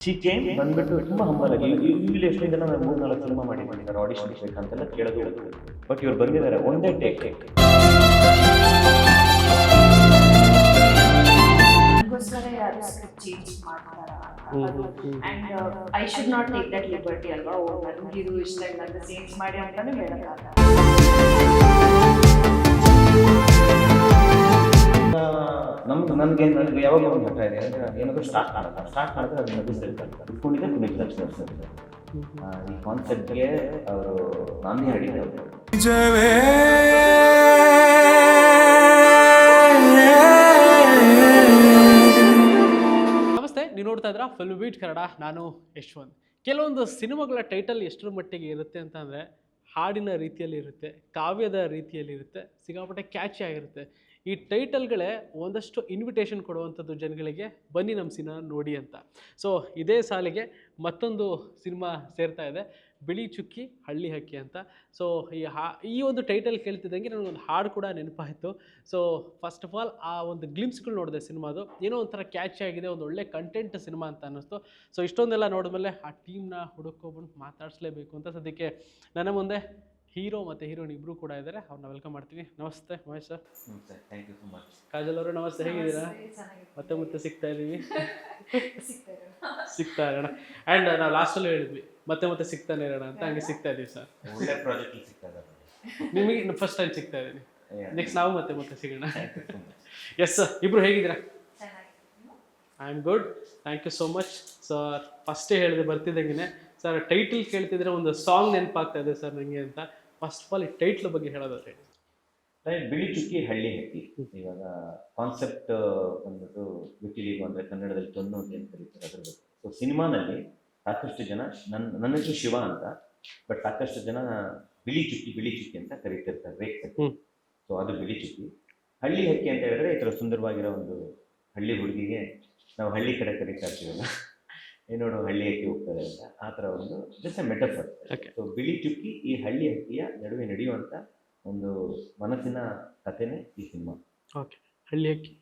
She came ಬಂದ್ಬಿಟ್ಟು ತುಂಬಾ humble. ಆಗಿ ಇಲ್ಲಿ ಎಷ್ಟೊಂದು ಜನ ನಾನು ಮೂರ್ ನಾಲ್ಕು ಸಿನಿಮಾ ಮಾಡಿದ್ದಾರೆ ಆಡಿಷನ್ ಬೇಕಂತೆಲ್ಲ ಕೇಳೋದು ಬಟ್ ಇವ್ರು ಬಂದಿದ್ದಾರೆ ಒಂದೇ take I should not take that liberty ಅಲ್ವಾ? ಓ ನನಗೆ ಇದು ಇಷ್ಟ ಇಲ್ಲ ಅಂತ ಚೇಂಜ್ ಮಾಡಿ ಅಂತಾನೆ ಹೇಳಕ್ಕಾಗಲ್ಲ. ನಮ್ದು ನನಗೆ ನನಗೆ ಯಾವಾಗ ಒಂದು ಹಠ ಇದೆ? ಅಂದ್ರೆ ಏನಾದರೂ ಸ್ಟಾರ್ಟ್ ಮಾಡ್ತಾರೆ. ಸ್ಟಾರ್ಟ್ ಮಾಡಿದ್ರೆ ಅದು ನಗು ಸರಿ ಇಟ್ಕೊಂಡಿದ್ದೆ ಅವ್ರು ಸರ್ ಈ ಕಾನ್ಸೆಪ್ಟ್ಗೆ ಅವರು ನಾನೇ ಹೇಳಿದ್ದೆ ಅವರು ನಮಸ್ತೆ ನೀವು ನೋಡ್ತಾ ಇದ್ರ ಫಿಲ್ಮ್ ಬೀಟ್ ಕನ್ನಡ ನಾನು ಯಶ್ವಂತ್. ಕೆಲವೊಂದು ಸಿನಿಮಾಗಳ ಟೈಟಲ್ ಎಷ್ಟರ ಮಟ್ಟಿಗೆ ಇರುತ್ತೆ ಅಂತ ಅಂದರೆ ಹಾಡಿನ ರೀತಿಯಲ್ಲಿ ಇರುತ್ತೆ ಕಾವ್ಯದ ರೀತಿಯಲ್ಲಿ ಇರುತ್ತೆ ಸಿಗಾಪಟ್ಟೆ ಕ್ಯಾಚಿ ಆಗಿರುತ್ತೆ. ಈ ಟೈಟಲ್ಗಳೇ ಒಂದಷ್ಟು ಇನ್ವಿಟೇಷನ್ ಕೊಡುವಂಥದ್ದು ಜನಗಳಿಗೆ ಬನ್ನಿ ನಮ್ಮ ಸಿನಿಮಾ ನೋಡಿ ಅಂತ. ಸೊ ಇದೇ ಸಾಲಿಗೆ ಮತ್ತೊಂದು ಸಿನಿಮಾ ಸೇರ್ತಾ ಇದೆ, ಬಿಳಿ ಚುಕ್ಕಿ, ಹಳ್ಳಿ ಹಕ್ಕಿ ಅಂತ. ಸೊ ಈ ಹಾ, ಈ ಒಂದು ಟೈಟಲ್ ಕೇಳ್ತಿದ್ದಂಗೆ ನನಗೊಂದು ಹಾಡು ಕೂಡ ನೆನಪಾಯಿತು. ಸೊ ಫಸ್ಟ್ ಆಫ್ ಆಲ್ ಆ ಒಂದು ಗ್ಲಿಮ್ಸ್ಗಳು ನೋಡಿದೆ ಸಿನಿಮಾದು. ಏನೋ ಒಂಥರ ಕ್ಯಾಚ್ ಆಗಿದೆ, ಒಂದು ಒಳ್ಳೆ ಕಂಟೆಂಟ್ ಸಿನಿಮಾ ಅಂತ ಅನ್ನಿಸ್ತು. ಸೊ ಇಷ್ಟೊಂದೆಲ್ಲ ನೋಡಿದ್ಮೇಲೆ ಆ ಟೀಮ್ನ ಹುಡುಕೋಬಂದು ಮಾತಾಡಿಸ್ಲೇಬೇಕು ಅಂತ ಸದ್ಯಕ್ಕೆ. ನನ್ನ ಮುಂದೆ ಹೀರೋ ಮತ್ತು ಹೀರೋಯಿನ್ ಇಬ್ಬರು ಕೂಡ ಇದ್ದಾರೆ. ಅವ್ರನ್ನ ವೆಲ್ಕಮ್ ಮಾಡ್ತೀನಿ ನಮಸ್ತೆ Mahesh. Sir thank you so much Kajal ಅವರು ನಮಸ್ತೆ. ಹೇಗಿದ್ದೀರಾ? ಮತ್ತೆ ಮತ್ತೆ ಸಿಗ್ತಾ ಇದ್ದೀವಿ. ಸಿಗ್ತಾ ಇರೋಣ. ಆ್ಯಂಡ್ ನಾವು ಲಾಸ್ಟಲ್ಲೂ ಹೇಳಿದ್ವಿ. ಮತ್ತೆ ಮತ್ತೆ ಸಿಗ್ತಾನೆ ಇರೋಣ ಅಂತ ಹಂಗೆ ಸಿಗ್ತಾ ಇದೀವಿ ಸರ್. ಒಳ್ಳೆ ಪ್ರಾಜೆಕ್ಟ್ ಸಿಗ್ತದೆ ನಿಮಗೆ ಫಸ್ಟ್ ಟೈಮ್ ಸಿಗ್ತಾ ಇದ್ದೀನಿ. ನೆಕ್ಸ್ಟ್ ನಾವು ಮತ್ತೆ ಮತ್ತೆ ಸಿಗೋಣ. ಎಸ್ ಸರ್ ಇಬ್ರು ಹೇಗಿದ್ದೀರಾ? I am good thank you so much sir ಫಸ್ಟೇ ಹೇಳಿದೆ ಬರ್ತಿದ್ದಂಗೆ ಸರ್ ಟೈಟಲ್ ಕೇಳ್ತಿದ್ರೆ ಒಂದು ಸಾಂಗ್ ನೆನಪಾಗ್ತಾ ಇದೆ ಸರ್ ನನಗೆ ಅಂತ. ಫಸ್ಟ್ ಆಫ್ ಆಲ್ ಈ ಟೈಟ್ಲ್ ಬಗ್ಗೆ ಹೇಳೋದಾದ್ರೆ. ಬಿಳಿ ಚುಕ್ಕಿ ಹಳ್ಳಿ ಹಕ್ಕಿ ಇವಾಗ ಕಾನ್ಸೆಪ್ಟ್ ಬಂದ್ಬಿಟ್ಟು ವಿಕಿಲೀಗು ಅಂದರೆ ಕನ್ನಡದಲ್ಲಿ ತೊನ್ನು ಅಂತ ಏನು ಕರೀತಾರೆ ಅದ್ರ ಬಗ್ಗೆ. ಸೊ ಸಿನಿಮಾನಲ್ಲಿ ಸಾಕಷ್ಟು ಜನ ನನ್ನ ನನ್ನ ಹೆಸರು ಶಿವ ಅಂತ ಬಟ್ ಸಾಕಷ್ಟು ಜನ ಬಿಳಿ ಚುಕ್ಕಿ ಬಿಳಿ ಚುಕ್ಕಿ ಅಂತ ಕರೀತಿರ್ತಾರೆ ರೇಕ್ ಹ್ಮ್. ಸೊ ಅದು ಬಿಳಿ ಚುಕ್ಕಿ. ಹಳ್ಳಿ ಹಕ್ಕಿ ಅಂತ ಹೇಳಿದ್ರೆ ಈ ಥರ ಸುಂದರವಾಗಿರೋ ಒಂದು ಹಳ್ಳಿ ಹುಡುಗಿಗೆ ನಾವು ಹಳ್ಳಿ ಕಡೆ ಕರೀತಾ ಇರ್ತೀವಲ್ಲ. ನೋಡು ಹಳ್ಳಿ ಹಕ್ಕಿ ಹೋಗ್ತದೆ ಅಂತ ಆ ಥರ ಒಂದು ಜಸ್ಟ್ ಎ ಮೆಟಫರ್. ಸೊ ಬಿಳಿ ಚುಕ್ಕಿ ಈ ಹಳ್ಳಿ ಹಕ್ಕಿಯ ನಡುವೆ ನಡೆಯುವಂಥ ಒಂದು ಮನಸ್ಸಿನ ಕಥೆನೇ ಈ ಸಿನಿಮಾ. ಓಕೆ ಹಳ್ಳಿ ಹಕ್ಕಿ.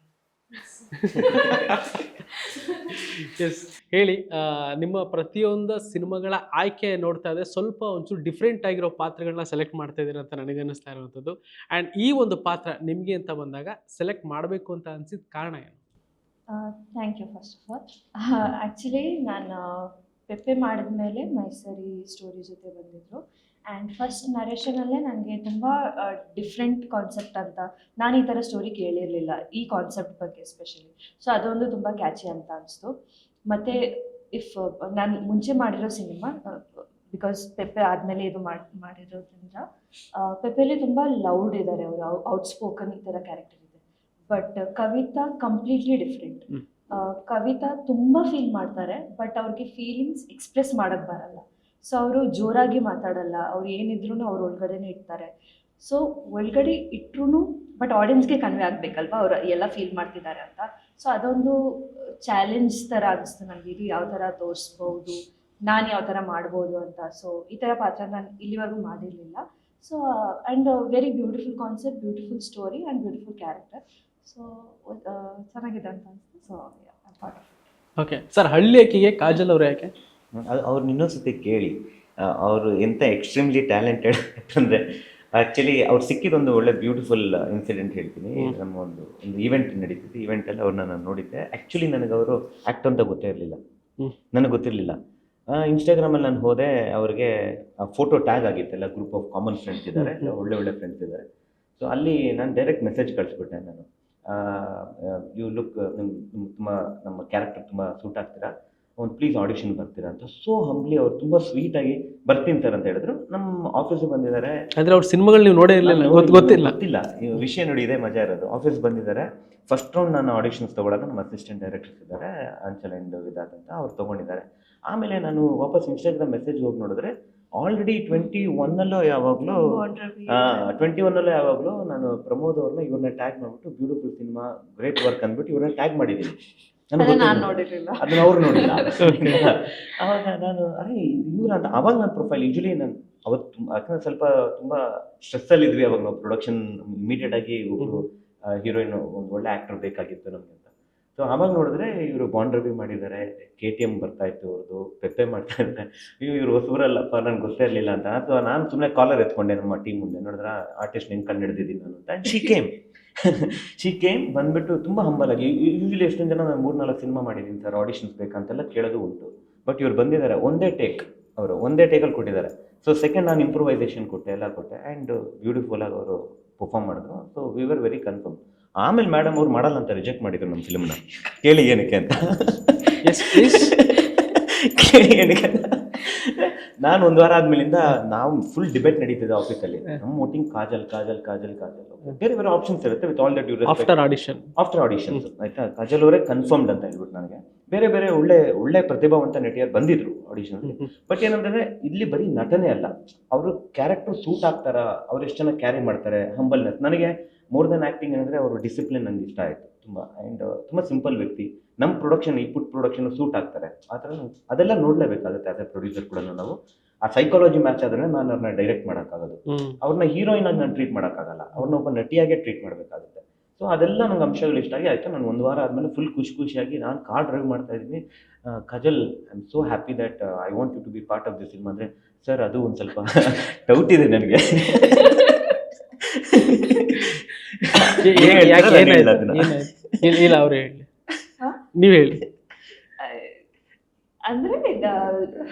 ಎಸ್ ಹೇಳಿ ನಿಮ್ಮ ಪ್ರತಿಯೊಂದು ಸಿನಿಮಾಗಳ ಆಯ್ಕೆ ನೋಡ್ತಾ ಇದೆ ಸ್ವಲ್ಪ ಒಂಚೂರು ಡಿಫ್ರೆಂಟ್ ಆಗಿರೋ ಪಾತ್ರಗಳನ್ನ ಸೆಲೆಕ್ಟ್ ಮಾಡ್ತಾ ಇದ್ದೀರ ಅಂತ ನನಗೆ ಅನ್ನಿಸ್ತಾ ಇರುವಂಥದ್ದು. ಆ್ಯಂಡ್ ಈ ಒಂದು ಪಾತ್ರ ನಿಮಗೆ ಅಂತ ಬಂದಾಗ ಸೆಲೆಕ್ಟ್ ಮಾಡಬೇಕು ಅಂತ ಅನ್ಸಿದ ಕಾರಣ ಏನು? Thank you first of all actually ನಾನು ಪೆಪ್ಪೆ ಮಾಡಿದ ಮೇಲೆ ಮೈಸೂರಿ ಸ್ಟೋರಿ ಜೊತೆ ಬಂದಿದ್ದರು ಆ್ಯಂಡ್ ಫಸ್ಟ್ ನರೇಷನಲ್ಲೇ ನನಗೆ ತುಂಬ ಡಿಫ್ರೆಂಟ್ ಕಾನ್ಸೆಪ್ಟ್ ಅಂತ, ನಾನು ಈ ಥರ ಸ್ಟೋರಿ ಕೇಳಿರಲಿಲ್ಲ, ಈ ಕಾನ್ಸೆಪ್ಟ್ ಬಗ್ಗೆ ಎಸ್ಪೆಷಲಿ ಸೊ ಅದೊಂದು ತುಂಬ ಕ್ಯಾಚಿ ಅಂತ ಅನಿಸ್ತು. ಮತ್ತು ಇಫ್ ನಾನು ಮುಂಚೆ ಮಾಡಿರೋ ಸಿನಿಮಾ ಬಿಕಾಸ್ ಪೆಪ್ಪೆ ಆದಮೇಲೆ ಇದು ಮಾಡಿ, ಮಾಡಿರೋದ್ರಿಂದ ಪೆಪ್ಪೆಲಿ ತುಂಬ ಲೌಡ್ ಇದ್ದಾರೆ ಅವರು ಔಟ್ ಸ್ಪೋಕನ್ ಈ ಥರ character but Kavita completely different Kavita ತುಂಬ ಫೀಲ್ ಮಾಡ್ತಾರೆ ಬಟ್ ಅವ್ರಿಗೆ ಫೀಲಿಂಗ್ಸ್ ಎಕ್ಸ್ಪ್ರೆಸ್ ಮಾಡೋಕ್ಕೆ ಬರಲ್ಲ. ಸೊ ಅವರು ಜೋರಾಗಿ ಮಾತಾಡಲ್ಲ ಅವ್ರು ಏನಿದ್ರು ಅವ್ರ ಒಳಗಡೆನೇ ಇಡ್ತಾರೆ. ಸೊ ಒಳಗಡೆ ಇಟ್ರು ಬಟ್ ಆಡಿಯನ್ಸ್ಗೆ ಕನ್ವೆ ಆಗ್ಬೇಕಲ್ವಾ? ಅವ್ರು ಎಲ್ಲ ಫೀಲ್ ಮಾಡ್ತಿದ್ದಾರೆ ಅಂತ. ಸೊ ಅದೊಂದು ಚಾಲೆಂಜ್ ಥರ ಅನಿಸ್ತು ನನಗೆ ಇದು ಯಾವ ಥರ ತೋರಿಸ್ಬೋದು ನಾನು ಯಾವ ಥರ ಮಾಡ್ಬೋದು ಅಂತ. ಸೊ ಈ ಥರ ಪಾತ್ರ ನಾನು ಇಲ್ಲಿವರೆಗೂ ಮಾಡಿರಲಿಲ್ಲ. So and very beautiful concept beautiful story and beautiful character so ಚೆನ್ನಾಗಿದೆ ಅಂತ ಅನಿಸ್ತು. ಸೊ ಓಕೆ ಸರ್ ಹಳ್ಳಿ ಅಕ್ಕಿಗೆ ಕಾಜಲ್ ಅವರು ಯಾಕೆ? ಅದು ಅವ್ರನ್ನ ಇನ್ನೊಂದ್ಸತಿ ಕೇಳಿ. ಅವರು ಎಂಥ ಎಕ್ಸ್ಟ್ರೀಮ್ಲಿ ಟ್ಯಾಲೆಂಟೆಡ್ ಅಂದರೆ ಆ್ಯಕ್ಚುಲಿ ಅವ್ರು ಸಿಕ್ಕಿದೊಂದು ಒಳ್ಳೆ ಬ್ಯೂಟಿಫುಲ್ ಇನ್ಸಿಡೆಂಟ್ ಹೇಳ್ತೀನಿ. ನಮ್ಮ ಒಂದು ಒಂದು ಈವೆಂಟ್ ನಡೀತಿತ್ತು. ಈವೆಂಟಲ್ಲಿ ಅವ್ರನ್ನ ನಾನು ನೋಡಿದ್ದೆ. ಆ್ಯಕ್ಚುಲಿ ನನಗೆ ಅವರು ಆ್ಯಕ್ಟ್ ಅಂತ ಗೊತ್ತೇ ಇರಲಿಲ್ಲ. ನನಗೆ ಗೊತ್ತಿರಲಿಲ್ಲ. ಇನ್ಸ್ಟಾಗ್ರಾಮಲ್ಲಿ ನಾನು ಹೋದೆ ಅವ್ರಿಗೆ ಫೋಟೋ ಟ್ಯಾಗ್ ಆಗಿತ್ತಲ್ಲ ಗ್ರೂಪ್ ಆಫ್ ಕಾಮನ್ ಫ್ರೆಂಡ್ಸ್ ಇದ್ದಾರೆ. ಒಳ್ಳೆ ಒಳ್ಳೆ ಫ್ರೆಂಡ್ಸ್ ಇದ್ದಾರೆ ಸೊ ಅಲ್ಲಿ ನಾನು ಡೈರೆಕ್ಟ್ ಮೆಸೇಜ್ ಕಳಿಸ್ಬಿಟ್ಟೆ ನಾನು. ಯು ಲುಕ್ ನಿಮ್ಮ ತುಂಬ ನಮ್ಮ ಕ್ಯಾರೆಕ್ಟರ್ ತುಂಬ ಸೂಟ್ ಆಗ್ತೀರಾ? ಒಂದು ಪ್ಲೀಸ್ ಆಡಿಷನ್ ಬರ್ತೀರಾ ಅಂತ. ಸೊ ಹಂಬ್ಲಿ ಅವ್ರು ತುಂಬ ಸ್ವೀಟಾಗಿ ಬರ್ತೀನಿ ಸರ್ ಅಂತ ಹೇಳಿದ್ರು. ನಮ್ಮ ಆಫೀಸಿಗೆ ಬಂದಿದ್ದಾರೆ. ಅಂದ್ರೆ ಅವ್ರ ಸಿನಿಮಾಗಳು ನೀವು ನೋಡೇ ಇರಲಿಲ್ಲ ಗೊತ್ತಿಲ್ಲ. ಗೊತ್ತಿಲ್ಲ. ವಿಷಯ ನೋಡಿ ಇದೆ ಮಜಾ ಇರೋದು. ಆಫೀಸ್ ಬಂದಿದ್ದಾರೆ. ಫಸ್ಟ್ ರೌಂಡ್ ನಾನು ಆಡಿಷನ್ಸ್ ತಗೊಳ್ಳೋದು ನಮ್ಮ ಅಸಿಸ್ಟೆಂಟ್ ಡೈರೆಕ್ಟರ್ಸ್ ಇದ್ದಾರೆ. ಅಂಚಲ್ ಎಂಡ್ ವಿದಾತ್ ಅಂತ ಅವ್ರು ತಗೊಂಡಿದ್ದಾರೆ. ಆಮೇಲೆ ನಾನು ವಾಪಸ್ ಇನ್ಸ್ಟಾಗ್ರಾಮ್ ಮೆಸೇಜ್ ಹೋಗಿ ನೋಡಿದ್ರೆ ಆಲ್ರೆಡಿ ಟ್ವೆಂಟಿ ಒನ್ನಲ್ಲೋ ಯಾವಾಗಲೂ ಟ್ವೆಂಟಿ ಒನ್ನಲ್ಲೋ ಯಾವಾಗಲೂ ನಾನು ಪ್ರಮೋದ್ ಅವ್ರನ್ನ ಇವ್ರನ್ನ ಟ್ಯಾಗ್ ಮಾಡಿಬಿಟ್ಟು ಬ್ಯೂಟಿಫುಲ್ ಸಿನಿಮಾ ಗ್ರೇಟ್ ವರ್ಕ್ ಅಂದ್ಬಿಟ್ಟು ಇವ್ರನ್ನ ಟ್ಯಾಗ್ ಮಾಡಿದ್ದೀನಿ. ಅದನ್ನ ಅವ್ರು ನೋಡಿಲ್ಲ. ಅವಾಗ ನಾನು ಅರೆ ಇವ್ರ ಅಂತ. ಅವಾಗ ನನ್ನ ಪ್ರೊಫೈಲ್ ಯೂಶಲಿ ನಾನು ಅವತ್ತು ಯಾಕಂದ್ರೆ ಸ್ವಲ್ಪ ತುಂಬ ಸ್ಟ್ರೆಸ್ಸಲ್ಲಿ ಇದ್ವಿ ಅವಾಗ ನಾವು ಪ್ರೊಡಕ್ಷನ್ ಇಮಿಡಿಯೇಟ್ ಆಗಿ ಒಬ್ಬರು ಹೀರೋಯಿನ್ ಒಂದು ಒಳ್ಳೆ ಆಕ್ಟರ್ ಬೇಕಾಗಿತ್ತು ನಮ್ಗೆ ಅಂತ. ಸೊ ಆವಾಗ ನೋಡಿದ್ರೆ ಇವರು ಬಾಂಡ್ ರಿವ್ಯೂ ಮಾಡಿದ್ದಾರೆ ಕೆ ಟಿ ಎಂ ಬರ್ತಾ ಇತ್ತು ಅವ್ರದ್ದು ಪೆಪ್ಪೆ ಮಾಡ್ತಾ ಇದ್ದಾರೆ. ಅಯ್ಯೋ ಇವ್ರು ಹೊಸಬರಲ್ಲಪ್ಪ ನನಗೆ ಗೊತ್ತೇ ಇರಲಿಲ್ಲ ಅಂತ. ಅಥವಾ ನಾನು ಸುಮ್ಮನೆ ಕಾಲರ್ ಎತ್ಕೊಂಡೆ ನಮ್ಮ ಟೀಮ್ ಮುಂದೆ. ನೋಡಿದ್ರೆ ಆರ್ಟಿಸ್ಟ್ ನಿಂಗೆ ಕಂಡು ಹಿಡಿದಿದ್ದೀನಿ ನಾನು ಅಂತ. ಶಿ ಕೇಮ್ ಶಿ ಕೇಮ್ ಬಂದ್ಬಿಟ್ಟು ತುಂಬ ಹಂಬಲಾಗಿ ಯೂಶಲಿ ಎಷ್ಟೊಂದು ಜನ ನಾನು ಮೂರು ನಾಲ್ಕು ಸಿನಿಮಾ ಮಾಡಿದ್ದೀನಿ ಸರ್ ಆಡಿಷನ್ಸ್ ಬೇಕಂತೆಲ್ಲ ಕೇಳೋದು ಉಂಟು. ಬಟ್ ಇವ್ರು ಬಂದಿದ್ದಾರೆ ಒಂದೇ ಟೇಕ್ ಅವರು ಒಂದೇ ಟೇಕಲ್ಲಿ ಕೊಟ್ಟಿದ್ದಾರೆ. ಸೊ ಸೆಕೆಂಡ್ ನಾನು ಇಂಪ್ರೂವೈಸೇಷನ್ ಕೊಟ್ಟೆ ಎಲ್ಲ ಕೊಟ್ಟೆ. ಆ್ಯಂಡ್ ಬ್ಯೂಟಿಫುಲ್ಲಾಗಿ ಅವರು ಪರ್ಫಾರ್ಮ್ ಮಾಡಿದ್ರು. So we were very confirm ಆಮೇಲೆ ಮೇಡಮ್ ಅವ್ರು ಮಾಡಲ್ಲ ಅಂತ ರಿಜೆಕ್ಟ್ ಮಾಡಿದ್ರು ನಮ್ಮ ಫಿಲ್ಮ್ನ ಕೇಳಿ ಏನಕ್ಕೆ ಅಂತ. ಕೇಳಿ ಏನಕ್ಕೆ ಅಂತ. ನಾನು ಒಂದು ವಾರ ಆದ್ಮೇಲಿಂದ ನಾವು ಫುಲ್ ಡಿಬೇಟ್ ನಡೀತಿದೆ ಆಫೀಸಲ್ಲಿ ನಮ್ಮ ವೋಟಿಂಗ್ ಕಾಜಲ್ ಕಾಜಲ್ ಕಾಜಲ್ ಕಾಜಲ್. ಬೇರೆ ಬೇರೆ ಆಪ್ಷನ್ಸ್ ಇರುತ್ತೆ with all that you after audition after audition ಆಯ್ತಾ? ಕಾಜಲ್ ಅವರೇ ಕನ್ಫರ್ಮ್ಡ್ ಅಂತ ಹೇಳ್ಬಿಟ್ಟು ನನಗೆ. ಬೇರೆ ಬೇರೆ ಒಳ್ಳೆ ಒಳ್ಳೆ ಪ್ರತಿಭಾವಂತ ನಟಿಯರು ಬಂದಿದ್ರು ಆಡಿಷನ್ ಬಟ್ ಏನಂದ್ರೆ ಇಲ್ಲಿ ಬರೀ ನಟನೆ ಅಲ್ಲ ಅವರು ಕ್ಯಾರೆಕ್ಟರ್ ಸೂಟ್ ಆಗ್ತಾರ ಅವ್ರು ಎಷ್ಟು ಜನ ಕ್ಯಾರಿ ಮಾಡ್ತಾರೆ ಹಂಬಲ್ನೆಸ್ ನನಗೆ ಮೋರ್ ದನ್ ಆಕ್ಟಿಂಗ್ ಏನಂದ್ರೆ ಅವರು ಡಿಸಿಪ್ಲಿನ್ ನಂಗೆ ಇಷ್ಟ ಆಯಿತು ತುಂಬ. ಆ್ಯಂಡ್ ತುಂಬಾ ಸಿಂಪಲ್ ವ್ಯಕ್ತಿ. ನಮ್ಮ ಪ್ರೊಡಕ್ಷನ್ ಈ ಪುಟ್ ಪ್ರೊಡಕ್ಷನ್ ಸೂಟ್ ಆಗ್ತಾರೆ. ಆ ಥರ ಅದೆಲ್ಲ ನೋಡಲೇಬೇಕಾಗುತ್ತೆ ಅದೇ ಎ ಪ್ರೊಡ್ಯೂಸರ್ ಕೂಡ ನಾವು. ಆ ಸೈಕಾಲಜಿ ಮ್ಯಾಚ್ ಆದ್ರೆ ನಾನು ಅವ್ರನ್ನ ಡೈರೆಕ್ಟ್ ಮಾಡೋಕ್ಕಾಗೋದು. ಅವ್ರನ್ನ ಹೀರೋಯಿನ್ ಆಗಿ ನಾನು ಟ್ರೀಟ್ ಮಾಡೋಕ್ಕಾಗಲ್ಲ. ಅವ್ರನ್ನ ಒಬ್ಬ ನಟಿಯಾಗೆ ಟ್ರೀಟ್ ಮಾಡಬೇಕಾಗುತ್ತೆ. ಸೊ ಅದೆಲ್ಲ ನಂಗೆ ಅಂಶಗಳು ಇಷ್ಟ. ಆಗಿ ಆಯಿತು ನಾನು ಒಂದು ವಾರ ಆದಮೇಲೆ ಫುಲ್ ಖುಷಿ ಖುಷಿಯಾಗಿ ನಾನು ಕಾರ್ ಡ್ರೈವ್ ಮಾಡ್ತಾ ಇದ್ದೀನಿ. Kajal I am so happy that I want you to be part of this film ಅಂದರೆ ಸರ್ ಅದು ಒಂದು ಸ್ವಲ್ಪ ಡೌಟ್ ಇದೆ ನನಗೆ. ಇಲ್ಲ ಅವ್ರು ಹೇಳಿ. ಹಾ? ನೀವು ಹೇಳಿ. ಅಂದ್ರೆ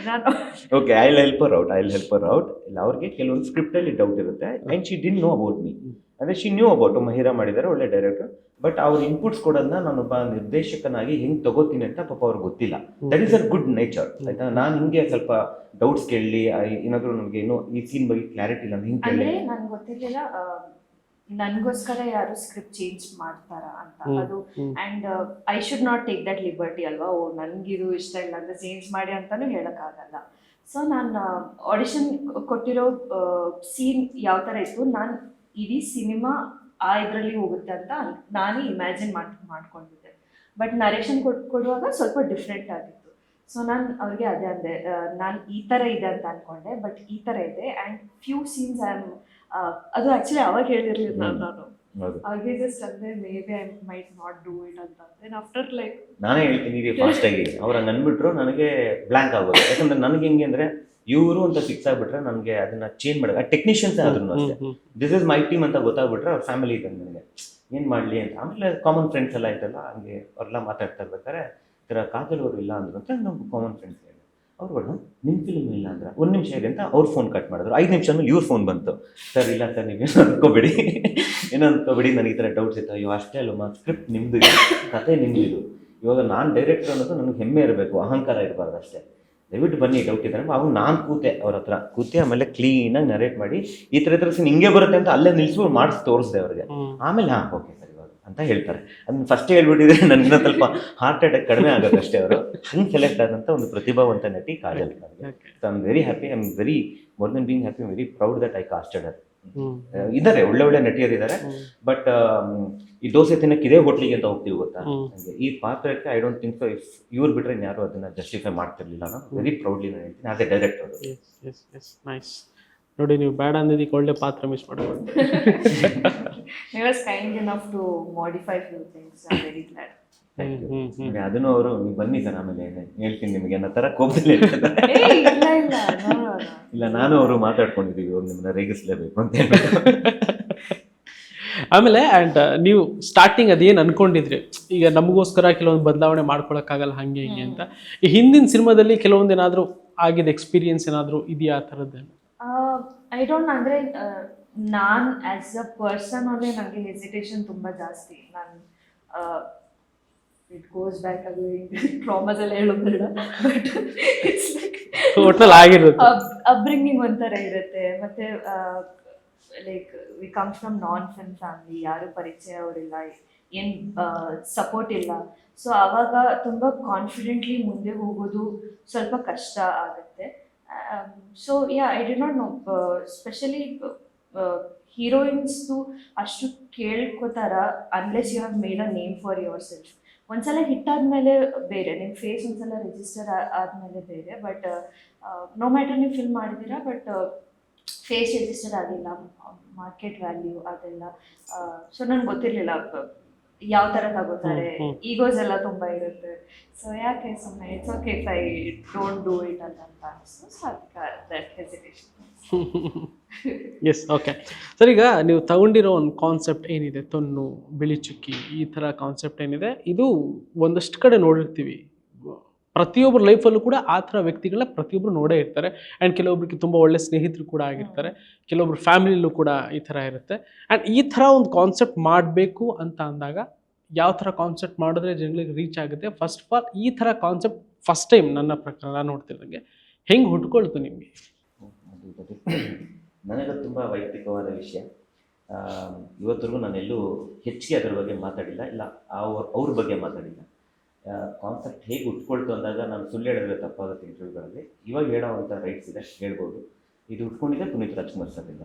ನಾನು okay I help her out I help her out ಇಲ್ಲ ಅವ್ರಿಗೆ ಕೆಲವೊಂದು ಸ್ಕ್ರಿಪ್ಟಲ್ಲಿ ಡೌಟ್ ಇರುತ್ತೆ and she didn't know about me ಅಂದರೆ ಶಿ ನ್ಯೂ ಅಬೌಟ್ ಮಹಿರಾ ಮಾಡಿದ್ದಾರೆ ಒಳ್ಳೆ ಡೈರೆಕ್ಟರ್ ಬಟ್ ಅವ್ರ ಇನ್ಪುಟ್ಸ್ ಕೊಡೋದನ್ನ ನಾನೊಬ್ಬ ನಿರ್ದೇಶಕನಾಗಿ ಹೆಂಗೆ ತಗೋತೀನಿ ಅಂತ ಪಾಪ ಅವ್ರಿಗೆ ಗೊತ್ತಿಲ್ಲ. That is a good nature ಆಯ್ತಾ? ನಾನು ಹಿಂಗೆ ಸ್ವಲ್ಪ ಡೌಟ್ಸ್ ಕೇಳಲಿ ಏನಾದರೂ ನನಗೆ ಏನೋ ಈ ಸೀನ್ ಬಗ್ಗೆ ಕ್ಲಾರಿಟಿ ಇಲ್ಲ ಹಿಂಗೆ ಕೇಳಿ. ನನ್ಗೆ ಗೊತ್ತಿರ್ಲಿಲ್ಲ ನನ್ಗೋಸ್ಕರ ಯಾರು ಸ್ಕ್ರಿಪ್ಟ್ ಚೇಂಜ್ ಮಾಡ್ತಾರ ಅಂತ. ಅದು. And I should not take that liberty ಅಲ್ವಾ? ಓ ನನ್ಗಿದು ಇಷ್ಟ ಇಲ್ಲ ಅಂತ ಚೇಂಜ್ ಮಾಡಿ ಅಂತಾನು ಹೇಳಕ್ಕಾಗಲ್ಲ. ಸೊ ನಾನು ಆಡಿಷನ್ ಕೊಟ್ಟಿರೋ ಸೀನ್ ಯಾವ ಥರ ಇತ್ತು? ನಾನು ಇಡೀ ಸಿನಿಮಾ ಆ ಇದರಲ್ಲಿ ಹೋಗುತ್ತೆ ಅಂತ ನಾನೇ ಇಮ್ಯಾಜಿನ್ ಮಾಡ್ ಮಾಡ್ಕೊಂಡಿದ್ದೆ. ಬಟ್ ನರೇಷನ್ ಕೊಟ್ ಕೊಡುವಾಗ ಸ್ವಲ್ಪ ಡಿಫ್ರೆಂಟ್ ಆಗಿತ್ತು. ಸೊ ನಾನು ಅವ್ರಿಗೆ ಅದೇ ಅಂದೆ ನಾನು ಈ ಥರ ಇದೆ ಅಂತ ಅನ್ಕೊಂಡೆ ಬಟ್ ಈ ಥರ ಇದೆ. And few scenes I am ಅದು ಆ್ಯಕ್ಚುಲಿ ಅವಾಗ ಹೇಳಿರಲಿಲ್ಲ. ನಾನು. ಅವ್ರಿಗೆ ಹಾಗೆ ಜಸ್ಟ್ ಅಂದ್ರೆ maybe I might not do it ಅಂತ ದೆನ್ ಆಫ್ಟರ್ ಲೈಕ್ ನಾನೇ ಹೇಳ್ತೀನಿ ಫಾಸ್ಟ್ ಆಗಿ. ಅವ್ರು ಹಂಗೆ ಅಂದ್ಬಿಟ್ರು ನನಗೆ ಬ್ಲ್ಯಾಂಕ್ ಆಗೋದು. ಯಾಕಂದ್ರೆ ನನಗೆ ಹೆಂಗೆ ಅಂದರೆ ಇವರು ಅಂತ ಫಿಕ್ಸ್ ಆಗ್ಬಿಟ್ರೆ ನನಗೆ ಅದನ್ನ ಚೇಂಜ್ ಮಾಡಿ ಟೆಕ್ನಿಷಿಯನ್ಸ್ ಆದ್ರೂ ಅಷ್ಟೇ. ದಿಸ್ ಇಸ್ ಮೈ ಟೀಮ್ ಅಂತ ಗೊತ್ತಾಗ್ಬಿಟ್ರೆ ಅವ್ರ ಫ್ಯಾಮಿಲಿ ಇದೆ ನನಗೆ. ಏನು ಮಾಡಲಿ ಅಂತ. ಆಮೇಲೆ ಕಾಮನ್ ಫ್ರೆಂಡ್ಸ್ ಎಲ್ಲ ಇದ್ದಲ್ಲ ಹಂಗೆ ಅವ್ರೆಲ್ಲ ಮಾತಾಡ್ತಾ ಇರ್ಬೇಕಾರೆ ಈ ಥರ ಕಾಜಲ್ ಅವರು ಇಲ್ಲ ಅಂದ್ರು ಅಂತ ನಮ್ಗೆ ಕಾಮನ್ ಫ್ರೆಂಡ್ಸ್ ಅವ್ರು ಅವ್ರುಗಳು ನಿಮ್ಮ ಫಿಲ್ಮ್ ಇಲ್ಲ ಅಂದ್ರೆ ಒಂದು ನಿಮಿಷ ಇದೆ ಅಂತ ಅವ್ರ ಫೋನ್ ಕಟ್ ಮಾಡಿದ್ರು. ಐದು ನಿಮಿಷ ಮೇಲೆ ಇವ್ರ ಫೋನ್ ಬಂತು. ಸರ್ ಇಲ್ಲ ಸರ್ ಏನೋ ಅನ್ಕೋಬೇಡಿ. ಏನೋ ಅನ್ಕೋಬೇಡಿ ನನಗೆ ಈ ಥರ ಡೌಟ್ಸ್ ಇತ್ತು. ಅಯ್ಯೋ ಅಷ್ಟೇ ಅಲ್ವ ಸ್ಕ್ರಿಪ್ಟ್ ನಿಮ್ಮದು ಇದು. ಕತೆ ನಿಮ್ಮದು ಇದು. ಇವಾಗ ನಾನು ಡೈರೆಕ್ಟರ್ ಅನ್ನೋದು ನನಗೆ ಹೆಮ್ಮೆ ಇರಬೇಕು. ಅಹಂಕಾರ ಇರಬಾರ್ದು ಅಷ್ಟೇ. ದಯವಿಟ್ಟು ಬನ್ನಿ ಡೌಟ್ ಇದ್ದಾರೆ. ಅವಾಗ ನಾನು ಕೂತೆ ಅವ್ರ ಹತ್ರ. ಕೂತೆ ಆಮೇಲೆ ಕ್ಲೀನಾಗಿ ನರೇಟ್ ಮಾಡಿ ಈ ಥರ ಈ ಥರ scene ಹಿಂಗೆ ಬರುತ್ತೆ ಅಂತ ಅಲ್ಲೇ ನಿಲ್ಸ್ಬಿಟ್ಟು ಮಾಡಿಸಿ ತೋರಿಸ್ದೆ ಅವ್ರಿಗೆ. ಆಮೇಲೆ ಹಾಂ ಓಕೆ ಸರ್ ಇವಾಗ ಅಂತ ಹೇಳ್ತಾರೆ. ಅದನ್ನ ಫಸ್ಟ್ ಹೇಳ್ಬಿಟ್ಟಿದ್ರೆ ನನಗೆ ಸ್ವಲ್ಪ ಹಾರ್ಟ್ ಅಟ್ಯಾಕ್ ಕಡಿಮೆ ಆಗುತ್ತೆ ಅಷ್ಟೇ ಅವರು. ಹಿಂಗೆ ಸೆಲೆಕ್ಟ್ ಆದಂಥ ಒಂದು ಪ್ರತಿಭಾವಂತ ನಟಿ Kajal. So I am very happy I am very more than being happy very proud that I casted ಅದು. ಇದ್ದಾರೆ ಒಳ್ಳೆ ಒಳ್ಳೆ ನಟಿಯರಿದ್ದಾರೆ. ಬಟ್ ಈ ದೋಸೆ ತಿನ್ನಕ್ಕೆ ಇದೇ ಹೋಟ್ಲಿಗೆ ಅಂತ ಹೋಗ್ತೀವಿ ಗೊತ್ತಾ? ಈ ಪಾತ್ರಕ್ಕೆ I don't think so if ಇವ್ರು ಬಿಟ್ರೆ ಯಾರು ಅದನ್ನ ಜಸ್ಟಿಫೈ ಮಾಡ್ತಿರ್ಲಿಲ್ಲ. ನಾನು ವೆರಿ ಪ್ರೌಡ್ಲಿ ನಾನು ಹೇಳ್ತೀನಿ. As a director nice yes, yes. Nice. ನೋಡಿ ನೀವು ಬೇಡ ಅಂದಿದ್ದಕ್ಕೆ ಒಳ್ಳೆ ಪಾತ್ರ ಮಿಸ್ ಮಾಡ್ಕೊಂಡು you are kind enough to modify few things I very glad. Hmm hmm hmm ಅದನ್ನು ಅವರು ಬನ್ನಿ ಸರ್ ಆಮೇಲೆ ಹೇಳ್ತೀನಿ ನಿಮಗೆ ಅನ್ನೋ ತರ ಕೋಪದಲ್ಲಿ ಇಲ್ಲ ನಾನು ಅವರು ಮಾತಾಡ್ಕೊಂಡಿದ್ದೀವಿ ಅವ್ರು ನಿಮ್ಮನ್ನ ರೇಗಿಸ್ಲೇಬೇಕು ಅಂತ ಆಮೇಲೆ ಅಂಡ್ ನೀವು ಸ್ಟಾರ್ಟಿಂಗ್ ಅದೇನು ಅನ್ಕೊಂಡಿದ್ರಿ? ಈಗ ನಮಗೋಸ್ಕರ ಕೆಲವೊಂದು ಬದಲಾವಣೆ ಮಾಡ್ಕೊಳಕ್ಕಾಗಲ್ಲ ಹಂಗೆ ಹಿಂಗೆ ಅಂತ. ಈ ಹಿಂದಿನ ಸಿನಿಮಾದಲ್ಲಿ ಕೆಲವೊಂದು ಏನಾದರೂ ಆಗಿದ ಎಕ್ಸ್ಪೀರಿಯನ್ಸ್ ಏನಾದರೂ ಇದೆಯಾ ಆ ಥರದ್ದು? ಐ ಡೋಂಟ್ ಅಂದರೆ ನಾನು ಆ್ಯಸ್ ಅ ಪರ್ಸನ್ ಅಲ್ಲೇ ನನಗೆ ಹೆಸಿಟೇಷನ್ ತುಂಬ ಜಾಸ್ತಿ. ನಾನು ಇಟ್ ಗೋಸ್ ಬ್ಯಾಕ್ ಅದು ಟ್ರಾಮಾಸ್ ಎಲ್ಲ ಹೇಳೋದು ಬೇಡ. ಬಟ್ ಇಟ್ಸ್ ಲೈಕ್ ಒಟ್ನಲ್ಲಿ ಆಗಿರುತ್ತೆ. ಅಬ್ರಿಂಗಿಂಗ್ ಒಂಥರ ಇರುತ್ತೆ. ಮತ್ತೆ like we come from non friend family ಯಾರು ಪರಿಚಯ ಅವರಿಲ್ಲ. ಏನು ಸಪೋರ್ಟ್ ಇಲ್ಲ. ಸೊ ಆವಾಗ ತುಂಬ ಕಾನ್ಫಿಡೆಂಟ್ಲಿ ಮುಂದೆ ಹೋಗೋದು ಸ್ವಲ್ಪ ಕಷ್ಟ ಆಗುತ್ತೆ. So yeah I did not know specially ಹೀರೋಯಿನ್ಸ್ದು ಅಷ್ಟು ಕೇಳ್ಕೊತಾರ unless you have made a name for yourself ಒಂದ್ಸಲ ಹಿಟ್ ಆದಮೇಲೆ ಬೇರೆ ನಿಮ್ಮ ಫೇಸ್ ಒಂದ್ಸಲ ರಿಜಿಸ್ಟರ್ ಆದಮೇಲೆ ಬೇರೆ. ಬಟ್ ನೋ ಮ್ಯಾಟರ್ ನೀವು ಫಿಲ್ ಮಾಡಿದ್ದೀರಾ ಬಟ್ ಫೇಸ್ ರಿಜಿಸ್ಟರ್ ಆಗಿಲ್ಲ ಮಾರ್ಕೆಟ್ ವ್ಯಾಲ್ಯೂ ಅದೆಲ್ಲ. ಸೊ ನನಗೆ ಗೊತ್ತಿರಲಿಲ್ಲ ಯಾವ ತರ ತಗೋತಾರೆ. ಈಗೋಸ್ ಎಲ್ಲ ತುಂಬಾ ಇರುತ್ತೆ. ಸೊ ಯಾಕೆ ಸುಮ್ಮನೆ it's okay if I don't do it ಅಂತ ಅನಿಸ್ತು ಸೊ ಅದಕ್ಕೆ that hesitation yes okay sir ಈಗ ನೀವು ತಗೊಂಡಿರೋ ಒಂದು ಕಾನ್ಸೆಪ್ಟ್ ಏನಿದೆ? ತೊನ್ನು, ಬಿಳಿ ಚುಕ್ಕಿ, ಈ ಥರ ಕಾನ್ಸೆಪ್ಟ್ ಏನಿದೆ? ಇದು ಒಂದಷ್ಟು ಕಡೆ ನೋಡಿರ್ತೀವಿ. ಪ್ರತಿಯೊಬ್ಬರ ಲೈಫಲ್ಲೂ ಕೂಡ ಆ ಥರ ವ್ಯಕ್ತಿಗಳನ್ನ ಪ್ರತಿಯೊಬ್ಬರು ನೋಡೇ ಇರ್ತಾರೆ. ಆ್ಯಂಡ್ ಕೆಲವೊಬ್ರಿಗೆ ತುಂಬ ಒಳ್ಳೆ ಸ್ನೇಹಿತರು ಕೂಡ ಆಗಿರ್ತಾರೆ. ಕೆಲವೊಬ್ಬರು ಫ್ಯಾಮಿಲಿಲೂ ಕೂಡ ಈ ಥರ ಇರುತ್ತೆ. ಆ್ಯಂಡ್ ಈ ಥರ ಒಂದು ಕಾನ್ಸೆಪ್ಟ್ ಮಾಡಬೇಕು ಅಂತ ಅಂದಾಗ ಯಾವ ಥರ ಕಾನ್ಸೆಪ್ಟ್ ಮಾಡಿದ್ರೆ ಜನಗಳಿಗೆ ರೀಚ್ ಆಗುತ್ತೆ? ಫಸ್ಟ್ ಆಫ್ ಆಲ್ ಈ ಥರ ಕಾನ್ಸೆಪ್ಟ್ ಫಸ್ಟ್ ಟೈಮ್ ನನ್ನ ಪ್ರಕಾರ ನೋಡ್ತಿರೋಂಗೆ ಹೆಂಗೆ ಹುಟ್ಕೊಳ್ತು ನಿಮಗೆ? That ತುಂಬ ವೈಯಕ್ತಿಕವಾದ ವಿಷಯ. ಇವತ್ತರೆಗೂ ನಾನೆಲ್ಲೂ ಹೆಚ್ಚಿಗೆ ಅದರ ಬಗ್ಗೆ ಮಾತಾಡಿಲ್ಲ. ಇಲ್ಲ ಅವ್ರ ಅವ್ರ ಬಗ್ಗೆ ಮಾತಾಡಿಲ್ಲ. ಕಾನ್ಸೆಪ್ಟ್ ಹೇಗೆ ಉಟ್ಕೊಳ್ತು ಅಂದಾಗ ನಾನು ಸುಳ್ಳು ಹೇಳಿದ್ರೆ ತಪ್ಪಾಗುತ್ತೆ ಇಂಟರ್ವ್ಯೂಗಳಲ್ಲಿ ಇವಾಗ ಹೇಳೋವಂಥ ರೈಟ್ಸ್ ಇದೆ ಹೇಳ್ಬೋದು. ಇದು ಉಟ್ಕೊಂಡಿದ್ದೆ ಪುನೀತ್ ರಾಜ್ಕುಮಾರ್ ಸರ್ ಇಂದ.